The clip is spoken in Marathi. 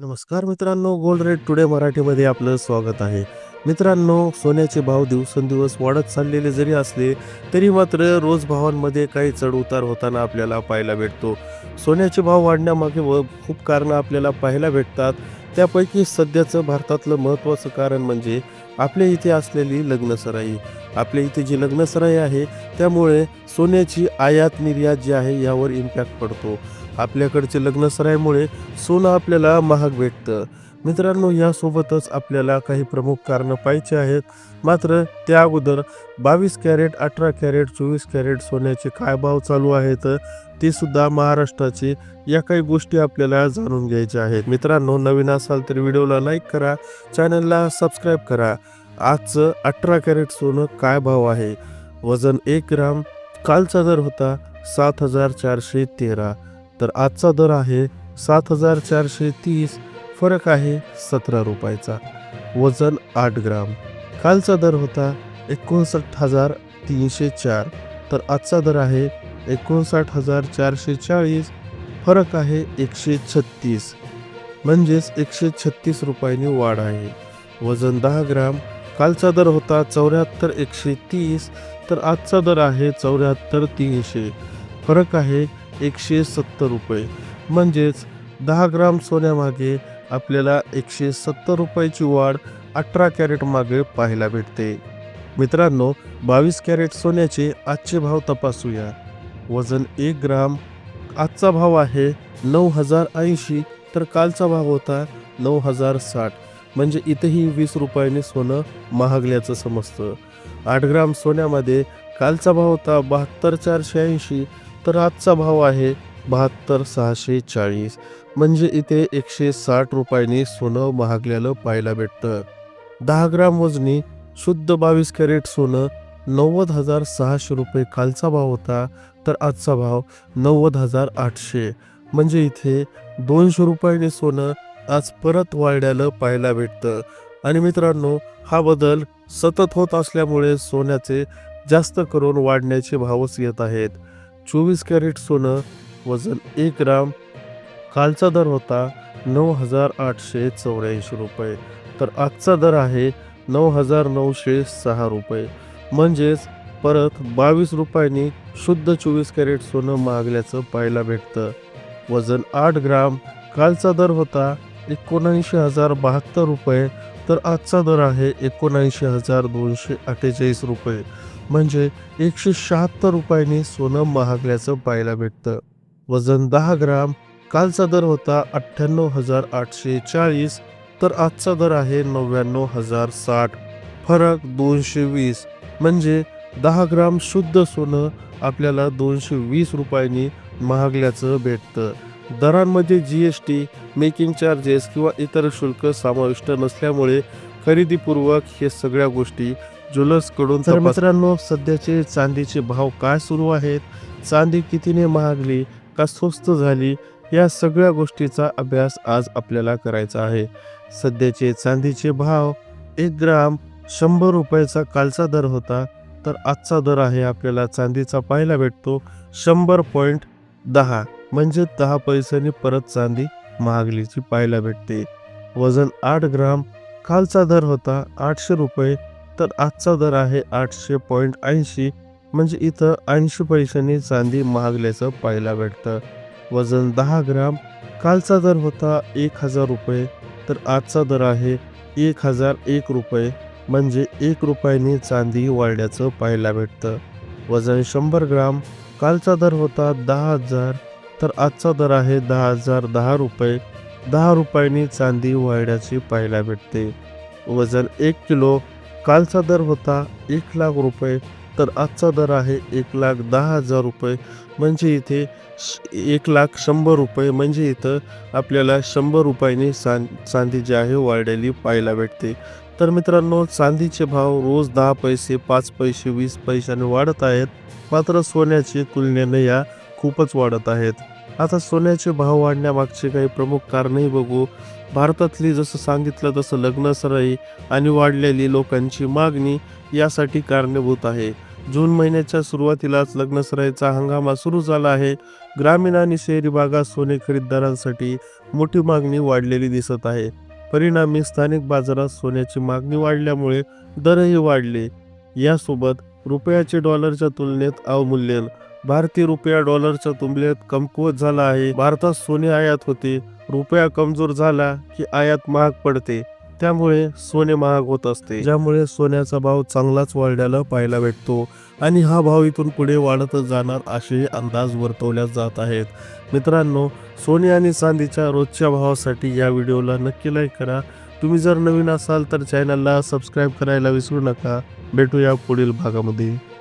नमस्कार मित्रांनो गोल्ड रेट टुडे मराठीमध्ये आपलं स्वागत आहे. मित्रांनो सोन्याचे भाव दिवसेंदिवस वाढत चाललेले जरी असले तरी मात्र रोज भावांमध्ये काही चढ उतार होताना आपल्याला पाहायला भेटतो. सोन्याचे भाव वाढण्यामागे व खूप कारणं आपल्याला पाहायला भेटतात. त्यापैकी सध्याचं भारतातलं महत्त्वाचं कारण म्हणजे आपल्या इथे असलेली लग्नसराई. आपल्या इथे जी लग्नसराई आहे त्यामुळे सोन्याची आयात निर्यात जी आहे यावर इम्पॅक्ट पडतो. आपल्याकडचे लग्नसराईमुळे सोनं आपल्याला महाग भेटतं. मित्रांनो यासोबतच आपल्याला काही प्रमुख कारणं पाहिजे आहेत. मात्र त्या अगोदर बावीस कॅरेट अठरा कॅरेट चोवीस कॅरेट सोन्याचे काय भाव चालू आहेत ते सुद्धा महाराष्ट्राचे या काही गोष्टी आपल्याला जाणून घ्यायच्या आहेत. मित्रांनो नवीन असाल तर व्हिडिओला लाईक करा चॅनलला सबस्क्राईब करा. आजचं अठरा कॅरेट सोनं काय भाव आहे? वजन एक ग्राम कालचा दर होता सात हजार चारशे तेरा. तर आजचा दर आहे सात हजार चारशे तीस. फरक आहे सतरा रुपयाचा. वजन आठ ग्राम. कालचा दर होता एकोणसाठ हजार तीनशे चार. तर आजचा दर आहे एकोणसाठ हजार चारशे चाळीस. फरक आहे एकशे छत्तीस. म्हणजेच एकशे छत्तीस रुपयांनी वाढ आहे. वजन दहा ग्राम. कालचा दर होता चौऱ्याहत्तर एकशे तीस. तर आजचा दर आहे चौऱ्याहत्तर तीनशे. फरक आहे एकशे सत्तर रुपये. म्हणजेच दहा ग्राम सोन्यामागे आपल्याला एकशे सत्तर रुपयाची वाढ अठरा कॅरेट मागे पाहायला भेटते. मित्रांनो बावीस कॅरेट सोन्याचे आजचे भाव तपासूया. वजन एक ग्राम आजचा भाव आहे नऊ हजार ऐंशी तर कालचा भाव होता नऊ हजार साठ. म्हणजे इथेही वीस रुपयाने सोनं महागल्याचं समजतं. आठ ग्राम सोन्यामध्ये कालचा भाव होता बहात्तर चारशे ऐंशी तर आजचा भाव आहे बहात्तर सहाशे चाळीस. म्हणजे इथे एकशे साठ रुपयांनी सोनं महागल्यालं पाहायला भेटतं. दहा ग्राम वजनी शुद्ध बावीस कॅरेट सोनं नव्वद हजार सहाशे रुपये कालचा भाव होता तर आजचा भाव नव्वद हजार आठशे. म्हणजे इथे दोनशे रुपयाने सोनं आज परत वाढल्यालं पाहायला भेटतं. आणि मित्रांनो हा बदल सतत होत असल्यामुळे सोन्याचे जास्त करून वाढण्याचे भावच येत आहेत. चोवीस कॅरेट सोनं वजन एक ग्राम कालचा दर होता नऊ हजार आठशे चौऱ्याऐंशी रुपये तर आजचा दर आहे नऊ हजार नऊशे सहा रुपये. म्हणजेच परत बावीस रुपयांनी शुद्ध चोवीस कॅरेट सोनं महागल्याचं पाहायला भेटतं. वजन आठ ग्राम कालचा दर होता एकोणऐंशी हजार बहात्तर रुपये तर आजचा दर आहे एकोणऐंशी हजार दोनशे अठ्ठेचाळीस रुपये. म्हणजे एकशे शहात्तर रुपयांनी सोनं महागल्याचं पाहायला भेटतं. वजन दहा ग्राम कालचा दर होता अठ्ठ्याण्णव हजार आठशे चाळीस तर आजचा दर आहे नव्याण्णव हजार साठ. फरक दोनशे वीस. म्हणजे दहा ग्राम शुद्ध सोनं आपल्याला दोनशे वीस रुपयांनी महागल्याचं भेटतं. दरांमध्ये G S T making charges किंवा इतर शुल्क समाविष्ट नसल्यामुळे खरेदीपूर्वक हे सगळ्या गोष्टी ज्वेलर्सकडून तर मित्रांनो सध्याचे चांदीचे भाव काय सुरू आहेत? चांदी कितीने महागली का स्वस्त झाली? या सगळ्या गोष्टीचा अभ्यास आज आपल्याला करायचा आहे. सध्याचे चांदीचे भाव एक ग्राम शंभर रुपयाचा कालचा दर होता तर आजचा दर आहे आपल्याला चांदीचा पाहायला भेटतो शंभर पॉईंट दहा. म्हणजे दहा पैशांनी परत चांदी महागलीची पाहायला भेटते. वजन आठ ग्राम कालचा दर होता आठशे रुपये तर आजचा दर आहे आठशे पॉईंट ऐंशी म्हणजे इथं ऐंशी पैशांनी चांदी महागल्याचं पाहायला भेटतं. वजन दहा ग्राम कालचा दर होता एक हजार रुपये तर आजचा दर आहे एक हजार एक रुपये म्हणजे एक रुपयाने चांदी वाढल्याचं पाहायला भेटतं. वजन शंभर ग्राम कालचा दर होता दहा हजार तर आजचा दर आहे दहा हजार दहा रुपये दहा रुपयांनी चांदी वाढल्याची पाहायला भेटते. वजन एक किलो कालचा दर होता एक लाख रुपये तर आजचा दर आहे एक लाख दहा हजार रुपये. म्हणजे इथे श- एक लाख शंभर रुपये. म्हणजे इथं आपल्याला शंभर रुपयाने सां चांदी जी आहे वाढलेली पाहायला भेटते. तर मित्रांनो चांदीचे भाव रोज दहा पैसे पाच पैसे वीस पैशाने वाढत आहेत. मात्र सोन्याचे तुलनेने या खूपच वाढत आहेत. आता सोन्याचे भाव वाढण्यामागचे काही प्रमुख कारणही बघू. भारतातली जसं सांगितलं तसं लग्नसराई आणि वाढलेली लोकांची मागणी यासाठी कारणीभूत आहे. जून महिन्याच्या सुरुवातीलाच लग्नसराईचा हंगामा सुरू झाला आहे. ग्रामीण आणि शहरी भागात सोने खरेदीदारांसाठी मोठी मागणी वाढलेली दिसत आहे. परिणामी स्थानिक बाजारात सोन्याची मागणी वाढल्यामुळे दरही वाढले. यासोबत रुपयाचे डॉलरच्या तुलनेत अवमूल्यन भारतीय रुपया डॉलरच्या तुलनेत कमकुवत झाला आहे. भारतात सोने आयात होते. रुपया कमजोर झाला की आयात महाग पडते. त्यामुळे सोने महाग होत असते. ज्यामुळे सोन्याचा भाव चांगलाच वाढल्याला पाहायला भेटतो आणि हा भाव इथून पुढे वाढतच जाणार असे अंदाज वर्तवल्या जात आहेत. मित्रांनो सोने आणि चांदीच्या रोजच्या भावासाठी या व्हिडिओला नक्की लाईक करा. तुम्ही जर नवीन असाल तर चॅनलला सबस्क्राईब करायला विसरू नका. भेटूया पुढील भागामध्ये.